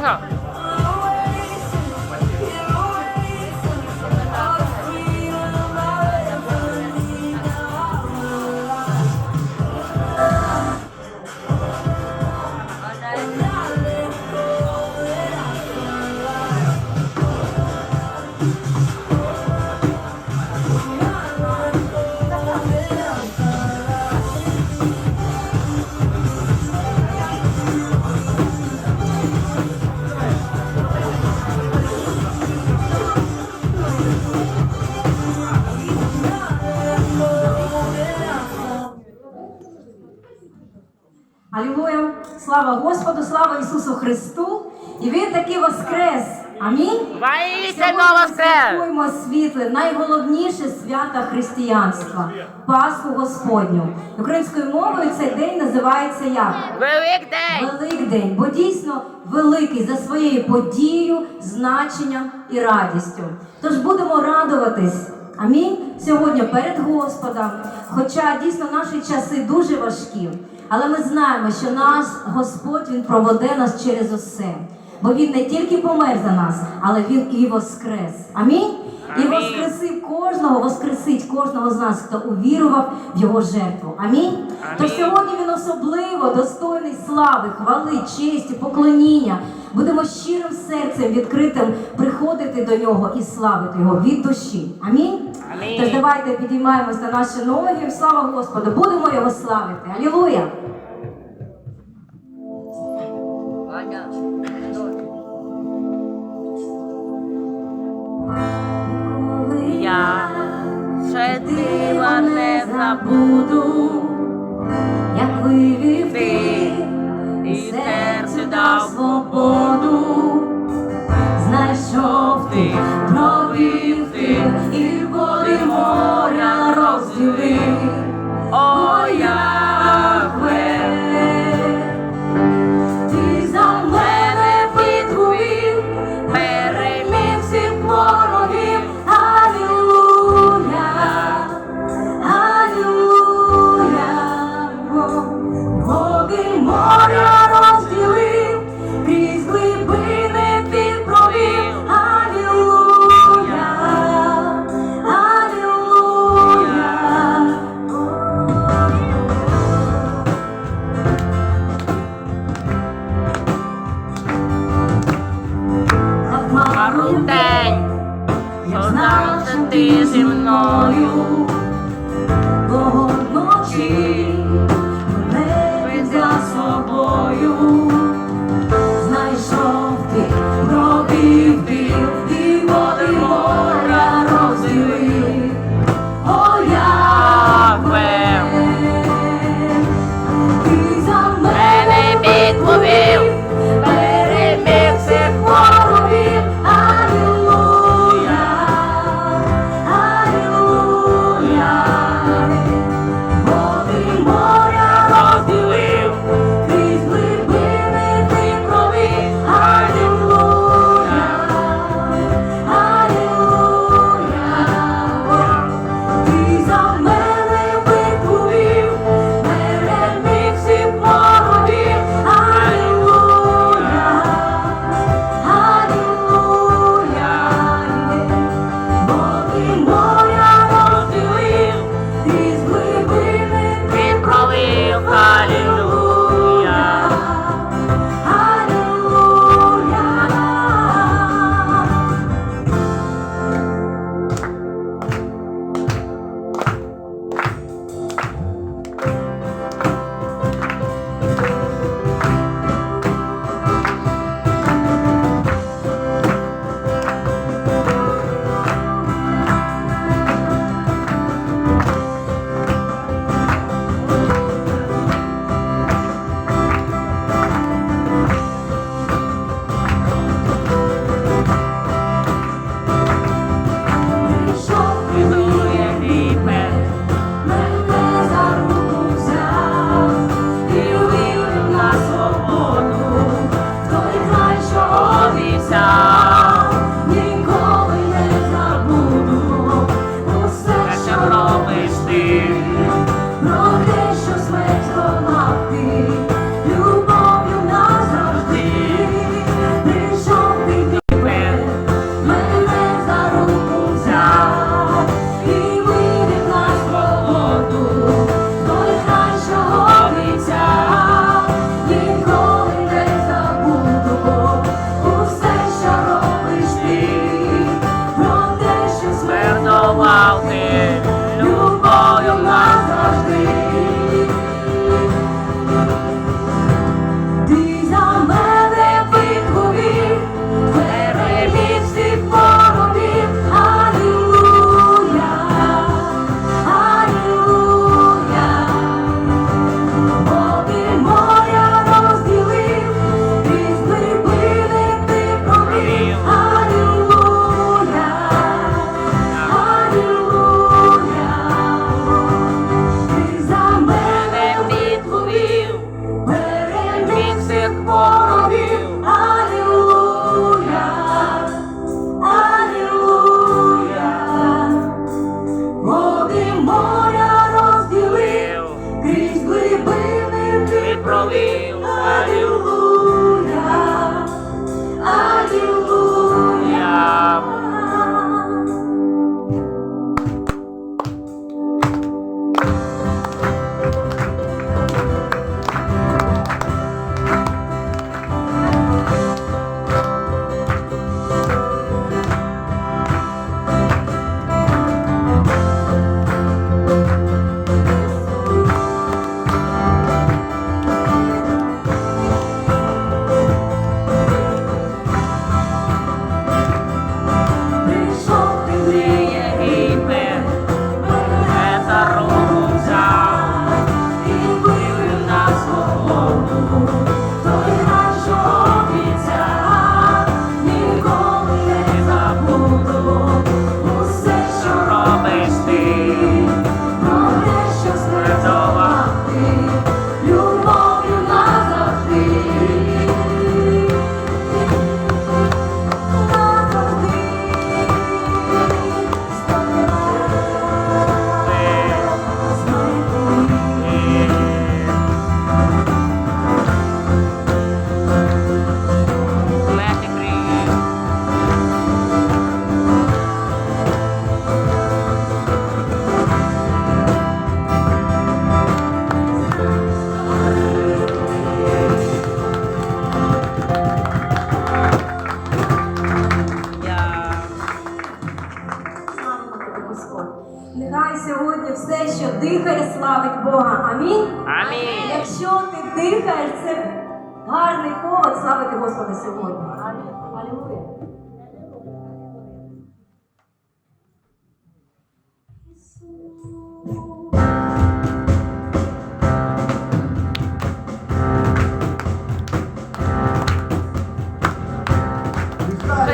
上. Слава Ісусу Христу! І Він таки воскрес! Амінь! Сьогодні святкуємо світле, найголовніше свята християнства Пасху Господню. Українською мовою цей день називається як? Великдень! Великдень, бо дійсно великий за своєю подією, значенням і радістю. Тож будемо радуватись. Амінь. Сьогодні перед Господом. Хоча дійсно наші часи дуже важкі, але ми знаємо, що наш Господь Він проведе нас через усе. Бо Він не тільки помер за нас, але Він і воскрес. Амінь. І воскресив кожного, воскресить кожного з нас, хто увірував в його жертву. Амінь. Тож Амінь. сьогодні він особливо достойний слави, хвали, честі, поклоніння. Будемо щирим серцем відкритим приходити до нього і славити його від душі. Амінь. Амінь. Тож давайте підіймаємось на наші ноги. Слава Господу! Будемо його славити. Алілуя! Я ще дива не забуду, як вивів ти і серцю дав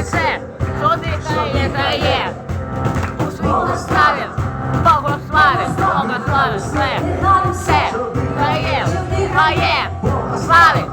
Все, що дихає, дає, у світло славим, Богу славим, Бога славим, все, все, дає, дає, славим,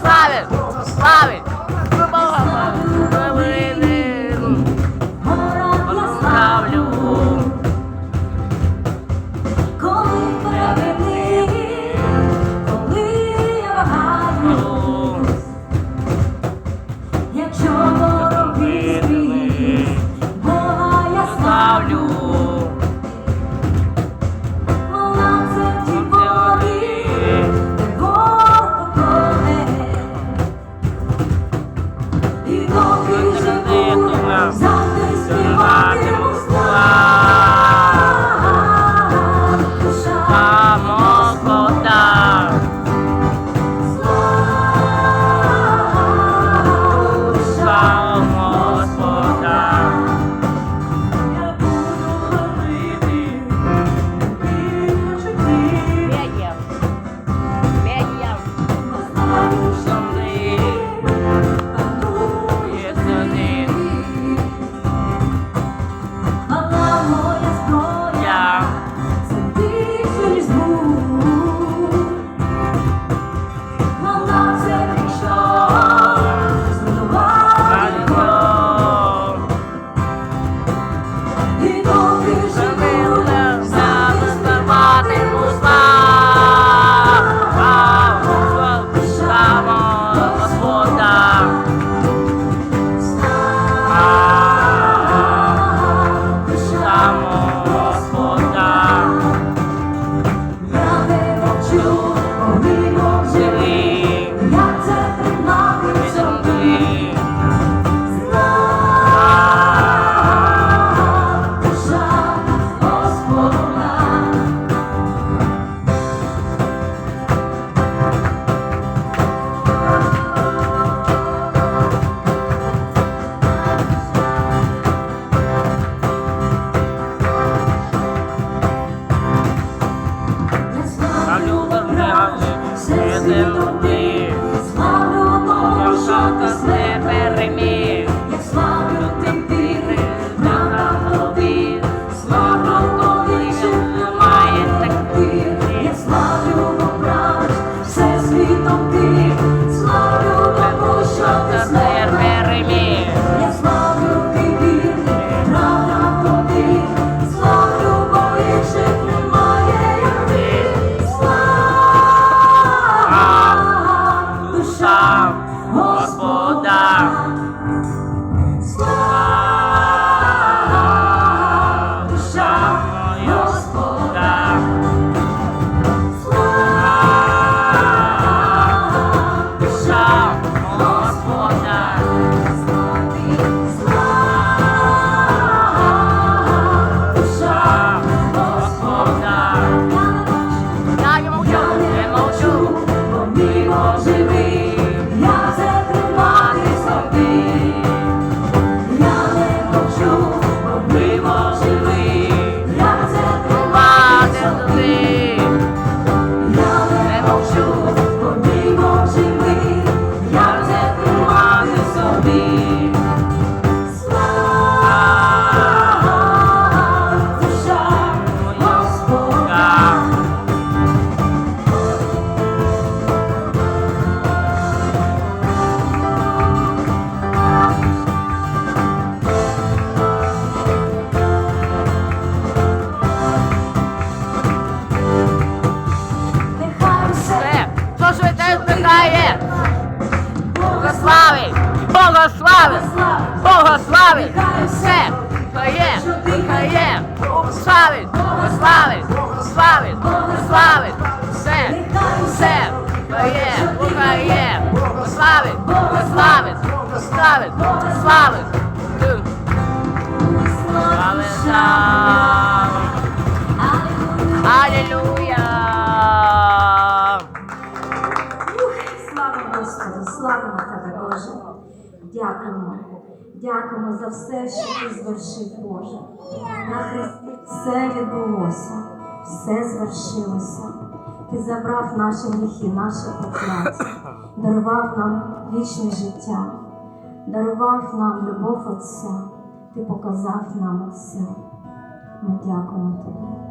славим, славим. Thank you. За все, що ти звершив, Боже. На Христі все відбулося, все звершилося. Ти забрав наші гріхи, наше прокляття, дарував нам вічне життя, дарував нам любов Отця, ти показав нам все. Ми дякуємо тобі.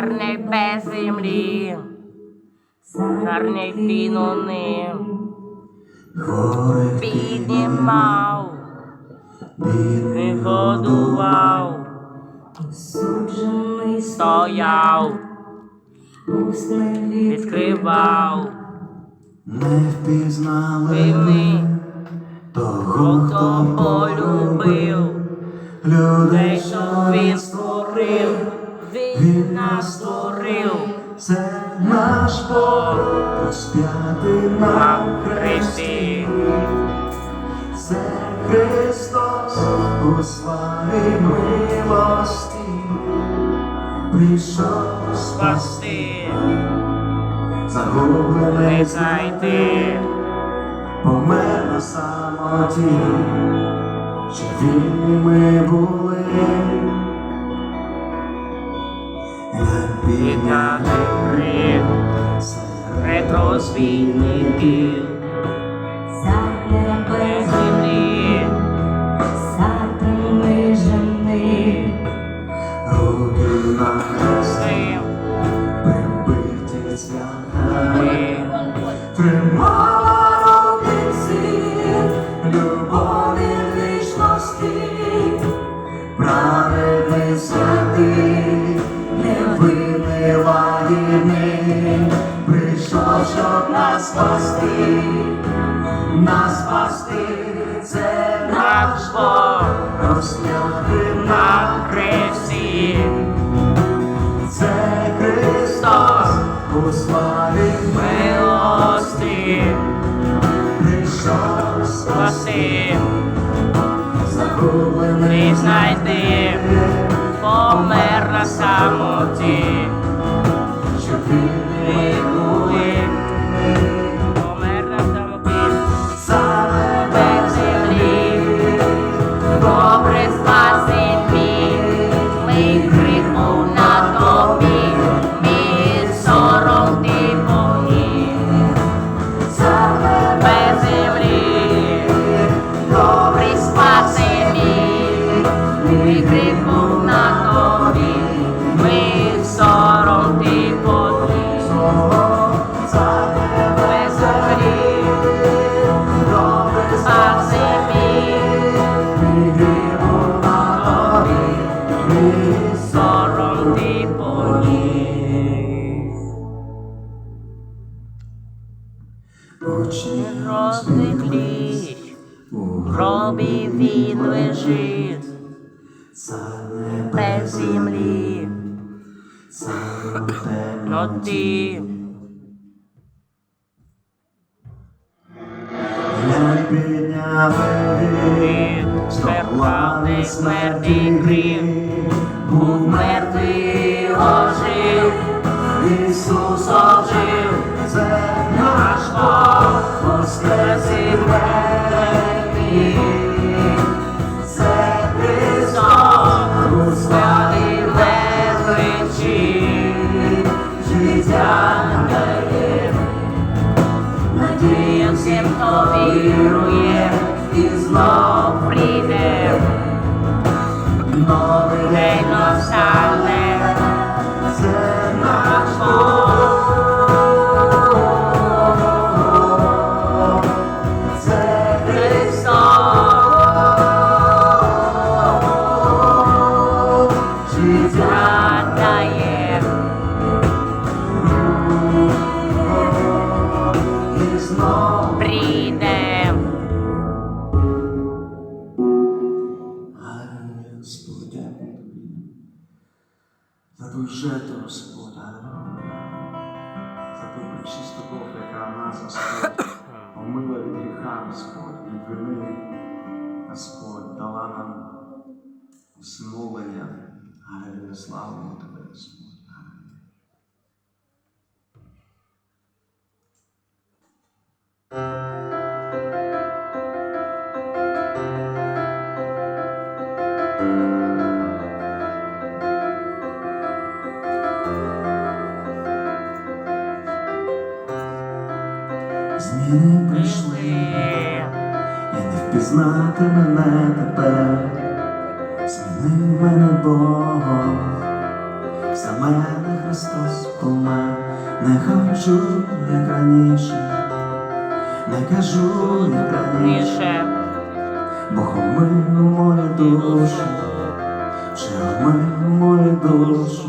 Гарний без землі, гарний пінони, Горе піднімав, не годував, Суджений стояв, відкривав, не впізнали. Вини, того, хто полюбив, людей, що він створив, він нас створив. це наш Бог, розп'ятий на хресті. Це Христос у славі милості прийшов спасти Спасти, загублений зайти, помер на самоті, що вільні ми були. Pinagin Retros vinigil нас спасти, це наш Бог, розп'ятий на хресті, це Христос, у славі милости, прийшов спаси, Загублений знайти, помер на самоті, my усиновлення. Аллилуйя, славимо ну, тебе, Господь. Зміни прийшли, і не впізнати мене тепер. Змінив мене Бог, за не Христос помер, не хочу, як раніше, не кажу, як раніше, бо хомив мою душу, ще вмив мою душу.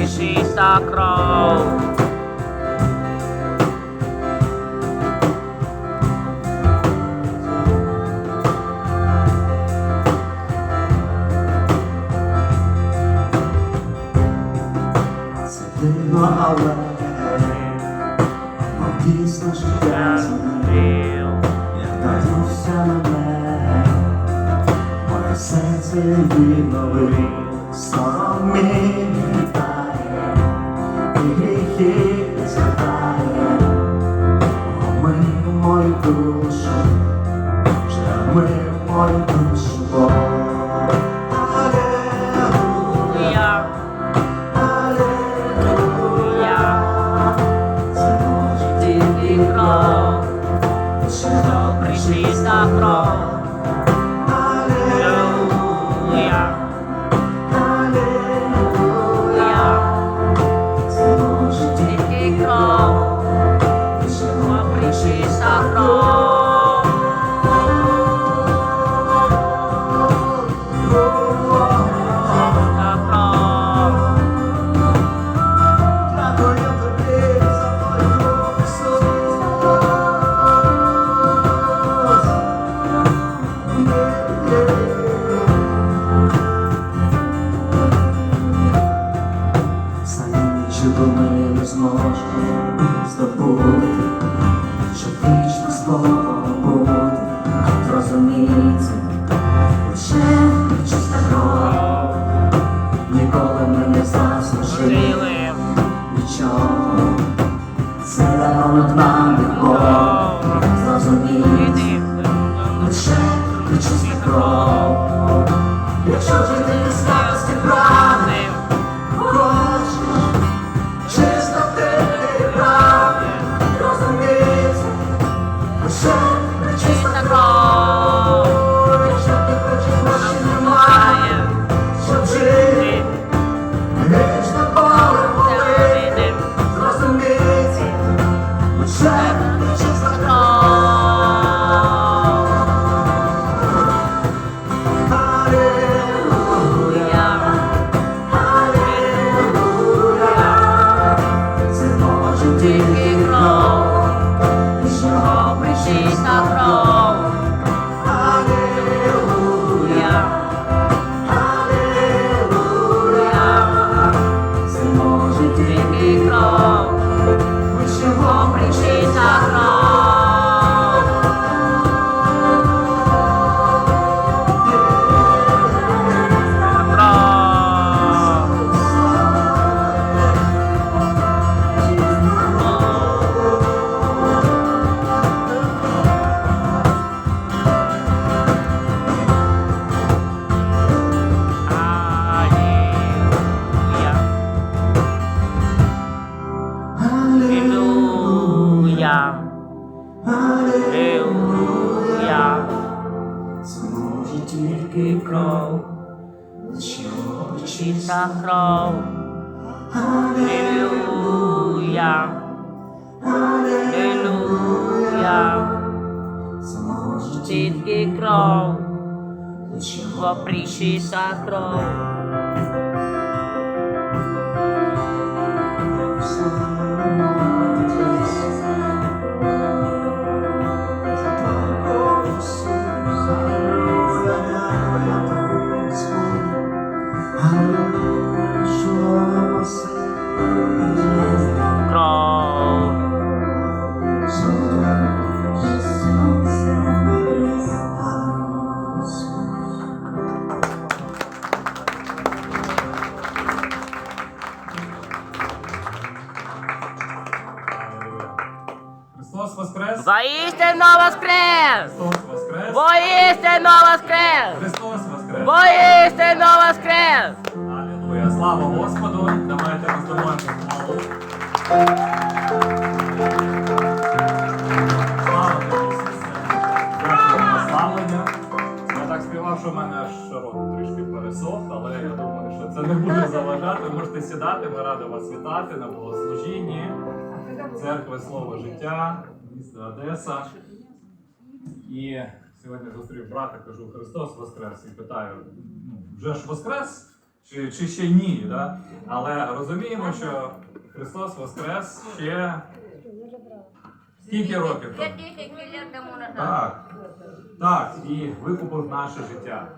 Причиста кров. Це дивно, але мов дійсно життя змінив, як торкнувся на мене, моє серце відновив. sacral. Aleluia. Aleluja. Začetki krov, v priši sakrov. Воскрес! Христос Воскрес! Воістину воскрес! Алілуя! Слава Господу! Давайте роздаваємо славу. Слава тобі, Ісусе! Дякую за. Я так співав, що в мене аж рот трішки пересох, але я думаю, що це не буде заважати. Можете сідати, ми раді вас вітати на богослужінні. Церкви Слово життя, місто Одеса. І сьогодні зустрів брата, кажу, Христос Воскрес і питаю, ну, вже ж Воскрес чи, чи ще ні? Да? Але розуміємо, що Христос Воскрес ще скільки років тому? Так, так, і викупив наше життя.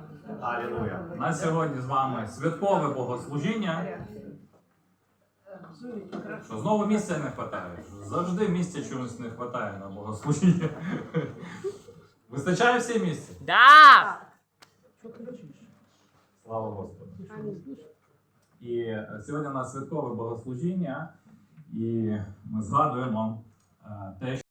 Алілуя. У нас сьогодні з вами святкове богослужіння. Що знову місця не вистачає. Завжди місця чомусь не вистачає на богослужіння. Вистачає всі місця? Да! Слава Господу. І е, сьогодні у нас святкове богослужіння, і ми згадуємо те, те,